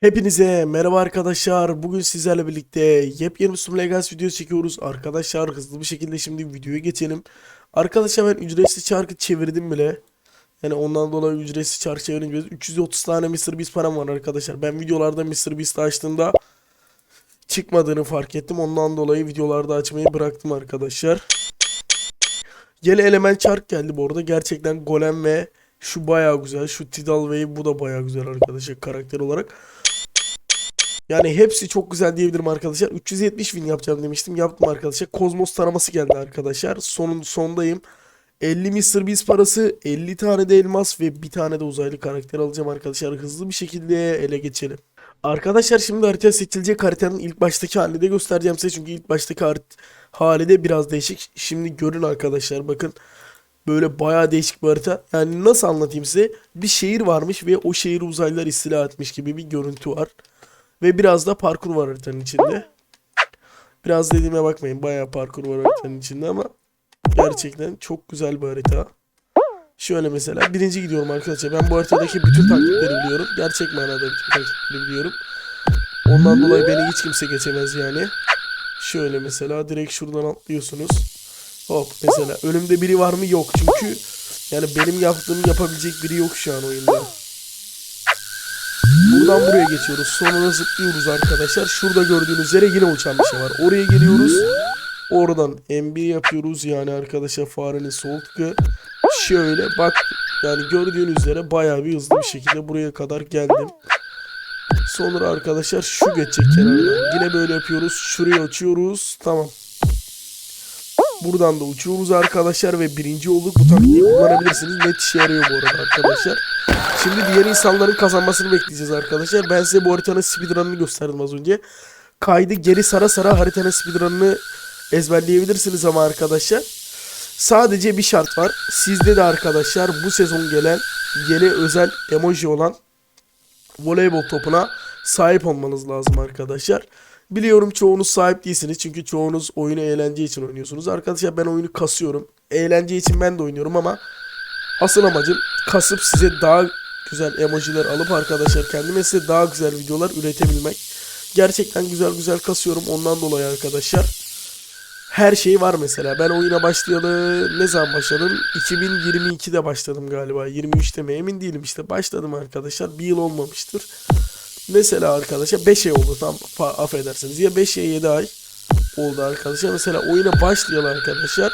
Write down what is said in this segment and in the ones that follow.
Hepinize merhaba arkadaşlar. Bugün sizlerle birlikte yepyeni bir Sum Legacy videosu çekiyoruz. Arkadaşlar hızlı bir şekilde şimdi videoya geçelim. Arkadaşlar ben ücretsiz çarkı çevirdim bile. Yani ondan dolayı ücretsiz çarkı çevirince 330 tane Mr. Beast param var arkadaşlar. Ben videolarda Mr. Beast açtığımda çıkmadığını fark ettim. Ondan dolayı videolarda açmayı bıraktım arkadaşlar. Yeni element çark geldi bu arada. Gerçekten Golem ve şu bayağı güzel. Şu Tidal Wave bu da bayağı güzel arkadaşlar karakter olarak. Yani hepsi çok güzel diyebilirim arkadaşlar. 370 win yapacağım demiştim. Yaptım arkadaşlar. Kozmos taraması geldi arkadaşlar. Sonun sondayım. 50 Mr. Beast parası, 50 tane de elmas ve bir tane de uzaylı karakter alacağım arkadaşlar. Hızlı bir şekilde ele geçelim. Arkadaşlar şimdi harita seçilecek haritanın ilk baştaki halini de göstereceğim size. Çünkü ilk baştaki harit hali de biraz değişik. Şimdi görün arkadaşlar bakın. Böyle bayağı değişik bir harita. Yani nasıl anlatayım size? Bir şehir varmış ve o şehri uzaylılar istila etmiş gibi bir görüntü var. Ve biraz da parkur var haritanın içinde. Biraz dediğime bakmayın. Bayağı parkur var haritanın içinde ama gerçekten çok güzel bir harita. Şöyle mesela birinci gidiyorum arkadaşlar. Ben bu haritadaki bütün taktikleri biliyorum. Gerçek manada bütün taktikleri biliyorum. Ondan dolayı beni hiç kimse geçemez yani. Şöyle mesela direkt şuradan atlıyorsunuz. Hop mesela önümde biri var mı? Yok. Çünkü yani benim yaptığımı yapabilecek biri yok şu an oyunda. Buradan buraya geçiyoruz. Sonra zıplıyoruz arkadaşlar. Şurada gördüğünüz üzere yine uçan bir şey var. Oraya geliyoruz. Oradan M1 yapıyoruz yani arkadaşlar farenin sol tıkı. Şöyle bak yani gördüğünüz üzere bayağı bir hızlı bir şekilde buraya kadar geldim. Sonra arkadaşlar şu geçecek kenardan. Yine böyle yapıyoruz. Şuraya açıyoruz. Tamam. Buradan da uçuyoruz arkadaşlar ve birinci olduk. Bu taktiği kullanabilirsiniz. Net işe yarıyor bu arada arkadaşlar. Şimdi diğer insanların kazanmasını bekleyeceğiz arkadaşlar. Ben size bu haritanın speedrun'ını gösterdim az önce. Kaydı geri sara sara haritanın speedrun'ını ezberleyebilirsiniz ama arkadaşlar. Sadece bir şart var. Sizde de arkadaşlar bu sezon gelen yeni özel emoji olan voleybol topuna sahip olmanız lazım arkadaşlar. Biliyorum çoğunuz sahip değilsiniz çünkü çoğunuz oyunu eğlence için oynuyorsunuz. Arkadaşlar ben oyunu kasıyorum. Eğlence için ben de oynuyorum ama asıl amacım kasıp size daha güzel emojiler alıp arkadaşlar kendime size daha güzel videolar üretebilmek. Gerçekten güzel güzel kasıyorum ondan dolayı arkadaşlar. Her şey var mesela. Ben oyuna başlayalı ne zaman başladım? 2022'de başladım galiba. 23'te mi emin değilim işte. Başladım arkadaşlar. Bir yıl olmamıştır. Mesela arkadaşlar 5 ay oldu tam affedersiniz. Ya 5 ya 7 ay oldu arkadaşlar. Mesela oyuna başlayalı arkadaşlar.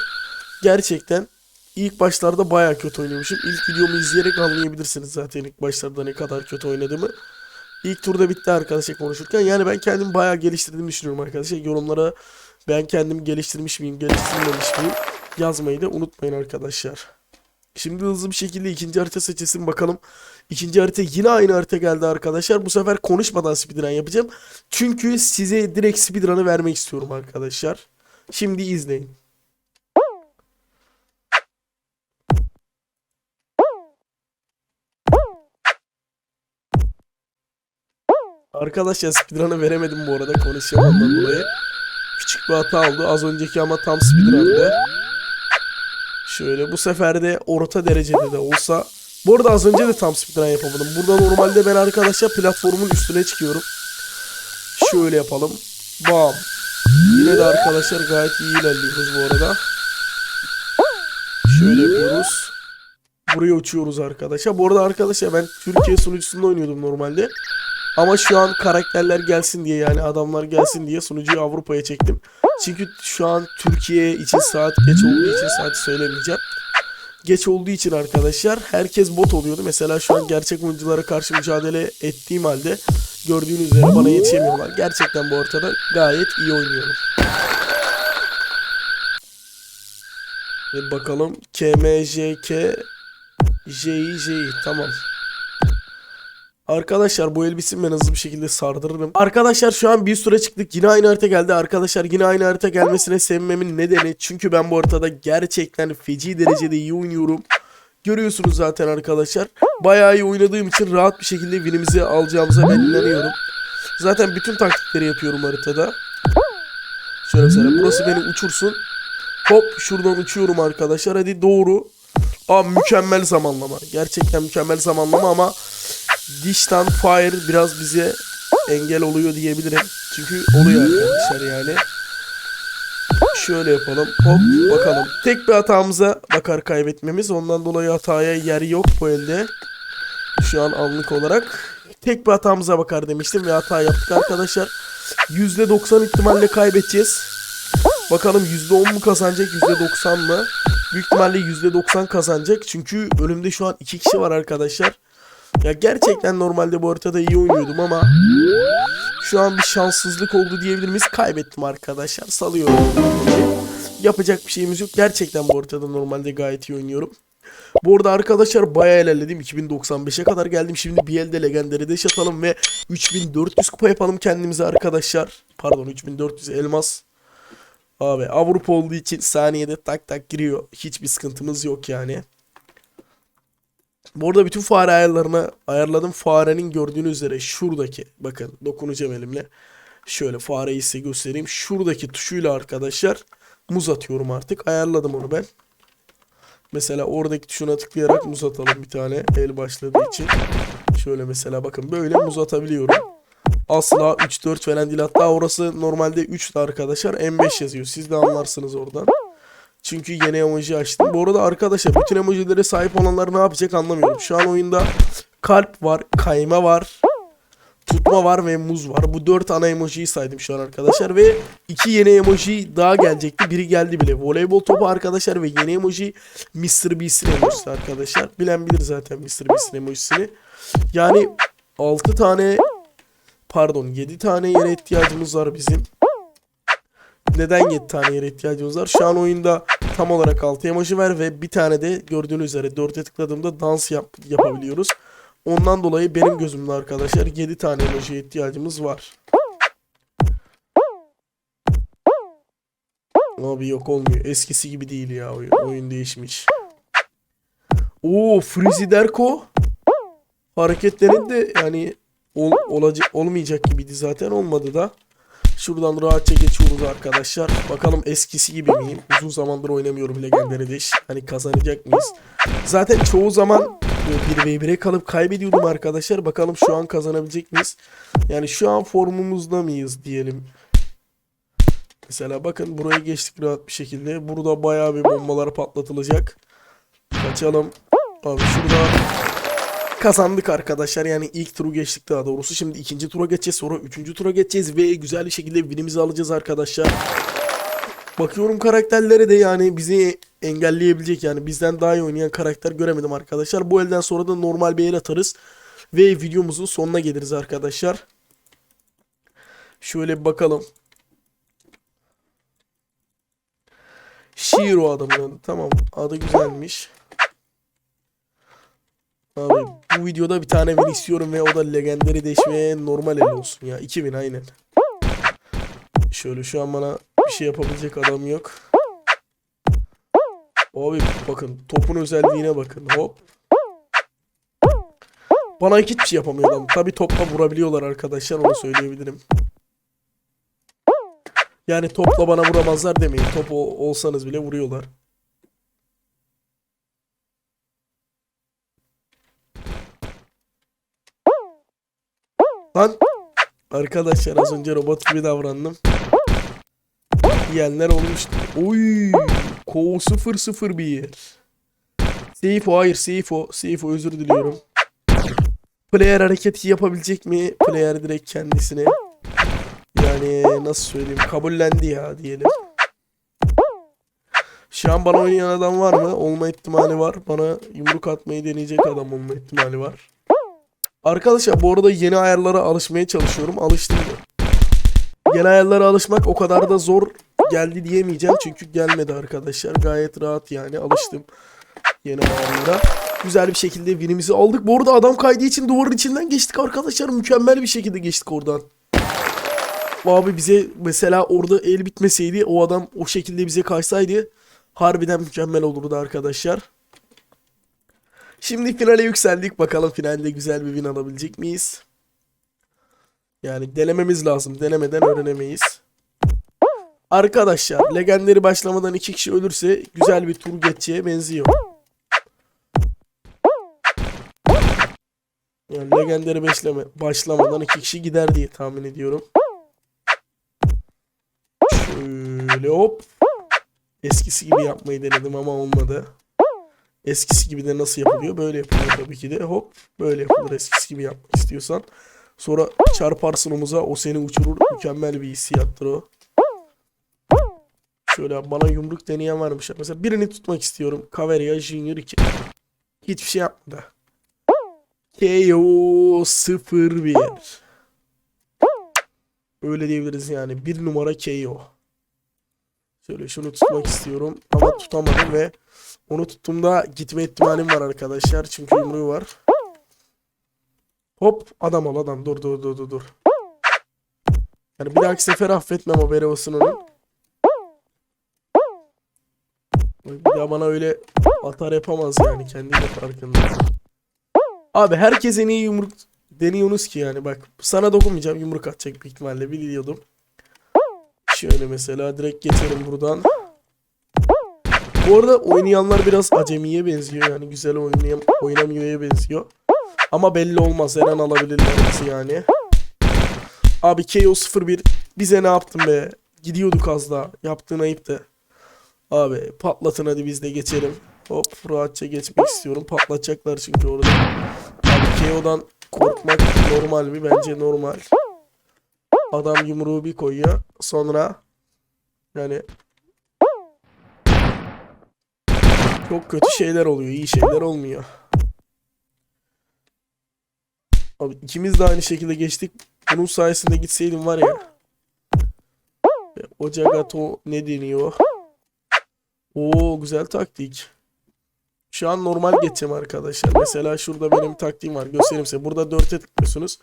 Gerçekten ilk başlarda baya kötü oynamışım. İlk videomu izleyerek anlayabilirsiniz zaten ilk başlarda ne kadar kötü oynadığımı. İlk turda bitti arkadaşlar konuşurken. Yani ben kendimi bayağı geliştirdiğimi düşünüyorum arkadaşlar. Yorumlara ben kendimi geliştirmiş miyim, geliştirmemiş miyim yazmayı da unutmayın arkadaşlar. Şimdi hızlı bir şekilde ikinci harita seçilsin bakalım. İkinci harita yine aynı harita geldi arkadaşlar. Bu sefer konuşmadan speedrun yapacağım. Çünkü size direkt speedrun'ı vermek istiyorum arkadaşlar. Şimdi izleyin. Arkadaşlar speedrun'ı veremedim bu arada konuşamadan dolayı. Küçük bir hata oldu. Az önceki ama tam speedrun'dı. Şöyle bu sefer de orta derecede de olsa. Bu arada az önce de tam speedrun yapamadım. Burada normalde ben arkadaşlar platformun üstüne çıkıyorum. Şöyle yapalım. Bam. Yine de arkadaşlar gayet iyi ilerliyoruz bu arada. Şöyle yapıyoruz. Buraya uçuyoruz arkadaşlar. Bu arada arkadaşlar ben Türkiye sunucusunda oynuyordum normalde. Ama şu an karakterler gelsin diye yani adamlar gelsin diye sunucuyu Avrupa'ya çektim. Çünkü şu an Türkiye için saat geç olduğu için saati söylemeyeceğim. Geç olduğu için arkadaşlar herkes bot oluyordu. Mesela şu an gerçek oyunculara karşı mücadele ettiğim halde gördüğünüz üzere bana yetişemiyorlar. Gerçekten bu ortada gayet iyi oynuyorum. Ve bakalım KMJK JJ tamam. Arkadaşlar bu elbisemi ben hızlı bir şekilde sardırırım. Arkadaşlar şu an bir süre çıktık. Yine aynı harita geldi. Arkadaşlar yine aynı harita gelmesine sevinmemin nedeni çünkü ben bu haritada gerçekten feci derecede iyi oynuyorum. Görüyorsunuz zaten arkadaşlar. Bayağı iyi oynadığım için rahat bir şekilde winimizi alacağımıza ben inanıyorum. Zaten bütün taktikleri yapıyorum haritada. Şöyle mesela burası beni uçursun. Hop şuradan uçuyorum arkadaşlar. Hadi doğru. Aa mükemmel zamanlama. Gerçekten mükemmel zamanlama ama Dish'ten Fire biraz bize engel oluyor diyebilirim. Çünkü oluyor arkadaşlar yani. Şöyle yapalım. Hop bakalım. Tek bir hatamıza bakar kaybetmemiz. Ondan dolayı hataya yer yok bu elde. Şu an anlık olarak. Tek bir hatamıza bakar demiştim ve hata yaptık arkadaşlar. %90 ihtimalle kaybedeceğiz. Bakalım %10 mu kazanacak %90 mı? Büyük ihtimalle %90 kazanacak. Çünkü önümde şu an iki kişi var arkadaşlar. Ya gerçekten normalde bu haritada iyi oynuyordum ama şu an bir şanssızlık oldu diyebilir miyiz? Kaybettim arkadaşlar. Salıyorum. Yapacak bir şeyimiz yok. Gerçekten bu haritada normalde gayet iyi oynuyorum. Bu arada arkadaşlar bayağı ilerledim. 2095'e kadar geldim. Şimdi bir elde legendary deş atalım ve 3400 kupa yapalım kendimize arkadaşlar. Pardon 3400 elmas. Abi Avrupa olduğu için saniyede tak tak giriyor. Hiçbir sıkıntımız yok yani. Bu arada bütün fare ayarlarını ayarladım. Farenin gördüğünüz üzere şuradaki bakın dokunacağım elimle. Şöyle fareyi size göstereyim. Şuradaki tuşuyla arkadaşlar muz atıyorum artık. Ayarladım onu ben. Mesela oradaki tuşuna tıklayarak muz atalım bir tane el başladığı için. Şöyle mesela bakın böyle muz atabiliyorum. Asla 3-4 falan değil. Hatta orası normalde 3'tü arkadaşlar. M5 yazıyor. Siz de anlarsınız oradan. Çünkü yeni emoji açtım. Bu arada arkadaşlar bütün emojilere sahip olanlar ne yapacak anlamıyorum. Şu an oyunda kalp var, kayma var, tutma var ve muz var. Bu dört ana emojiyi saydım şu an arkadaşlar ve iki yeni emoji daha gelecekti. Biri geldi bile. Voleybol topu arkadaşlar ve yeni emoji Mr. Beast'in emojisi arkadaşlar. Bilen bilir zaten Mr. Beast'in emojisini. Yani 6 tane pardon 7 tane yere ihtiyacımız var bizim. Neden 7 tane yere ihtiyacımız var? Şu an oyunda tam olarak 6 emoji var ve bir tane de gördüğünüz üzere 4'e tıkladığımda dans yap yapabiliyoruz. Ondan dolayı benim gözümde arkadaşlar 7 tane emojiye ihtiyacımız var. Abi yok olmuyor. Eskisi gibi değil ya oyun. Oyun değişmiş. Oo Friziderko hareketleri de yani ol, olacak olmayacak gibiydi zaten olmadı da. Şuradan rahatça geçiyoruz arkadaşlar. Bakalım eskisi gibi miyim? Uzun zamandır oynamıyorum Legendary Dash. Hani kazanacak mıyız? Zaten çoğu zaman 1v1'e kalıp kaybediyordum arkadaşlar. Bakalım şu an kazanabilecek miyiz? Yani şu an formumuzda mıyız diyelim. Mesela bakın buraya geçtik rahat bir şekilde. Burada bayağı bir bombalar patlatılacak. Kaçalım. Abi şurada kazandık arkadaşlar. Yani ilk turu geçtik daha doğrusu. Şimdi ikinci tura geçeceğiz. Sonra üçüncü tura geçeceğiz. Ve güzel bir şekilde winimizi alacağız arkadaşlar. Bakıyorum karakterlere de yani bizi engelleyebilecek yani bizden daha iyi oynayan karakter göremedim arkadaşlar. Bu elden sonra da normal bir el atarız. Ve videomuzun sonuna geliriz arkadaşlar. Şöyle bakalım. Shiro adamın adı. Tamam adı güzelmiş. Abi bu videoda bir tane win istiyorum ve o da legendary ve normal el olsun ya. 2000 aynen. Şöyle şu an bana bir şey yapabilecek adam yok. Abi bakın topun özelliğine bakın hop. Bana hiçbir şey yapamıyor adam. Tabi topla vurabiliyorlar arkadaşlar onu söyleyebilirim. Yani topla bana vuramazlar demeyin. Top ol- olsanız bile vuruyorlar. Lan arkadaşlar az önce robot gibi davrandım. Yiyenler olmuştu. Oy! Ko 001. Seifo hayır Seifo. Seifo özür diliyorum. Player hareketi yapabilecek mi? Player direkt kendisine. Yani nasıl söyleyeyim kabullendi ya diyelim. Şu an bana oynayan adam var mı? Olma ihtimali var. Bana yumruk atmayı deneyecek adam olma ihtimali var. Arkadaşlar bu arada yeni ayarlara alışmaya çalışıyorum. Alıştım. Yeni ayarlara alışmak o kadar da zor geldi diyemeyeceğim. Çünkü gelmedi arkadaşlar. Gayet rahat yani alıştım yeni ayarlara. Güzel bir şekilde winimizi aldık. Bu arada adam kaydığı için duvarın içinden geçtik arkadaşlar. Mükemmel bir şekilde geçtik oradan. Abi bize mesela orada el bitmeseydi o adam o şekilde bize kaçsaydı harbiden mükemmel olurdu arkadaşlar. Şimdi finale yükseldik. Bakalım finalde güzel bir win alabilecek miyiz? Yani denememiz lazım. Denemeden öğrenemeyiz. Arkadaşlar legendleri başlamadan iki kişi ölürse güzel bir tur geçeceğe benziyor. Yani legendary beşleme başlamadan iki kişi gider diye tahmin ediyorum. Şöyle hop. Eskisi gibi yapmayı denedim ama olmadı. Eskisi gibi de nasıl yapılıyor? Böyle yapılıyor tabii ki de. Hop. Böyle yapılır eskisi gibi yapmak istiyorsan. Sonra çarparsın omuza o seni uçurur. Mükemmel bir hissiyattır o. Şöyle bana yumruk deneyen varmış. Mesela birini tutmak istiyorum. Kaveria Junior 2. Hiçbir şey yapmadı. KO 01. Öyle diyebiliriz yani. Bir numara KO. Şöyle şunu tutmak istiyorum. Ama tutamadım ve onu tuttuğumda gitme ihtimalim var arkadaşlar. Çünkü yumruğu var. Hop adam ol adam. Dur dur dur dur dur. Yani bir dahaki sefer affetmem haberi olsun onun. Bir daha bana öyle atar yapamaz yani. Kendi de farkında. Abi herkes en yumruk deniyorsunuz ki yani bak. Sana dokunmayacağım yumruk atacak büyük ihtimalle biliyordum. Şöyle mesela direkt geçelim buradan. Bu arada oynayanlar biraz acemiye benziyor yani güzel oynayam oynamıyor'ya benziyor. Ama belli olmaz her an alabilirler yani. Abi KO 01 bize ne yaptın be? Gidiyorduk az daha. Yaptığın ayıptı. Abi patlatın hadi biz de geçelim. Hop rahatça geçmek istiyorum. Patlatacaklar çünkü orada. Abi KO'dan korkmak normal mi? Bence normal. Adam yumruğu bir koyuyor. Sonra yani çok kötü şeyler oluyor. iyi şeyler olmuyor. Abi ikimiz de aynı şekilde geçtik. Bunun sayesinde gitseydim var ya. Ocagato ne deniyor? Oo güzel taktik. Şu an normal geçeceğim arkadaşlar. Mesela şurada benim taktiğim var. Göstereyim size. Burada 4'e tıklıyorsunuz.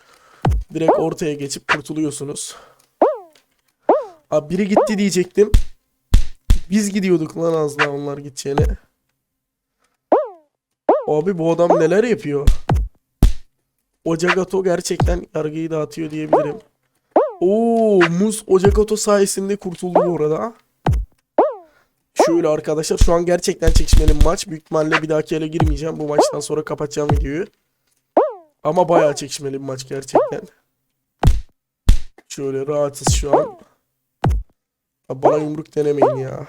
Direkt ortaya geçip kurtuluyorsunuz. Abi biri gitti diyecektim. Biz gidiyorduk lan az daha onlar gideceğine. Abi bu adam neler yapıyor? Ocagato gerçekten yargıyı dağıtıyor diyebilirim. Oo, Muz Ocagato sayesinde kurtuldu bu arada. Şöyle arkadaşlar şu an gerçekten çekişmeli maç. Büyük ihtimalle bir dahaki ele girmeyeceğim. Bu maçtan sonra kapatacağım videoyu. Ama bayağı çekişmeli bir maç gerçekten. Şöyle rahatız şu an. Abi bana yumruk denemeyin ya.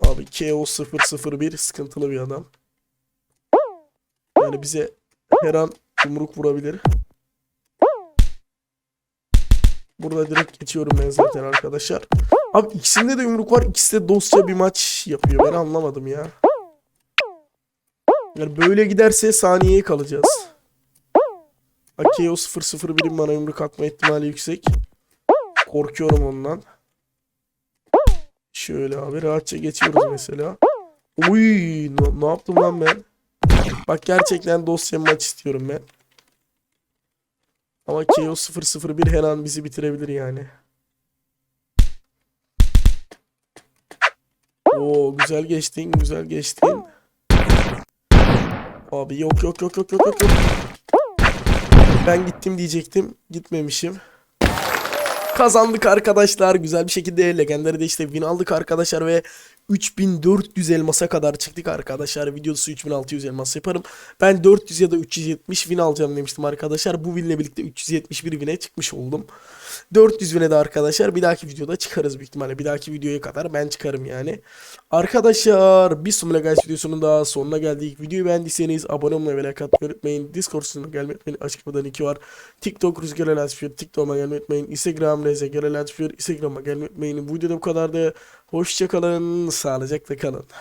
Abi KO 001 sıkıntılı bir adam. Yani bize her an yumruk vurabilir. Burada direkt geçiyorum ben zaten arkadaşlar. Abi ikisinde de yumruk var. İkisi de dostça bir maç yapıyor. Ben anlamadım ya. Yani böyle giderse saniyeye kalacağız. Akeo 001'in bana yumruk atma ihtimali yüksek. Korkuyorum ondan. Şöyle abi rahatça geçiyoruz mesela. Uy ne, ne yaptım lan ben? Bak gerçekten dosya maç istiyorum ben. Ama KO 001 her an bizi bitirebilir yani. Oo güzel geçtin, güzel geçtin. Abi yok yok yok yok yok yok. Ben gittim diyecektim. Gitmemişim. Kazandık arkadaşlar. Güzel bir şekilde legendary de işte win aldık arkadaşlar ve 3400 elmasa kadar çıktık arkadaşlar. Videosu 3600 elmas yaparım. Ben 400 ya da 370 win alacağım demiştim arkadaşlar. Bu winle birlikte 371 win'e çıkmış oldum. 400 win'e de arkadaşlar bir dahaki videoda çıkarız büyük ihtimalle. Bir dahaki videoya kadar ben çıkarım yani. Arkadaşlar bir Sumla Guys videosunun daha sonuna geldik. Videoyu beğendiyseniz abone olmayı ve like atmayı unutmayın. Discord sunucuna gelmeyi unutmayın. Açıklamadan iki var. TikTok Rüzgar Elatfıyor. TikTok'a gelmeyi unutmayın. Instagram Rüzgar Elatfıyor. Instagram'a gelmeyi unutmayın. Bu videoda bu kadardı. Hoşçakalın. Sağlıcakla kalın.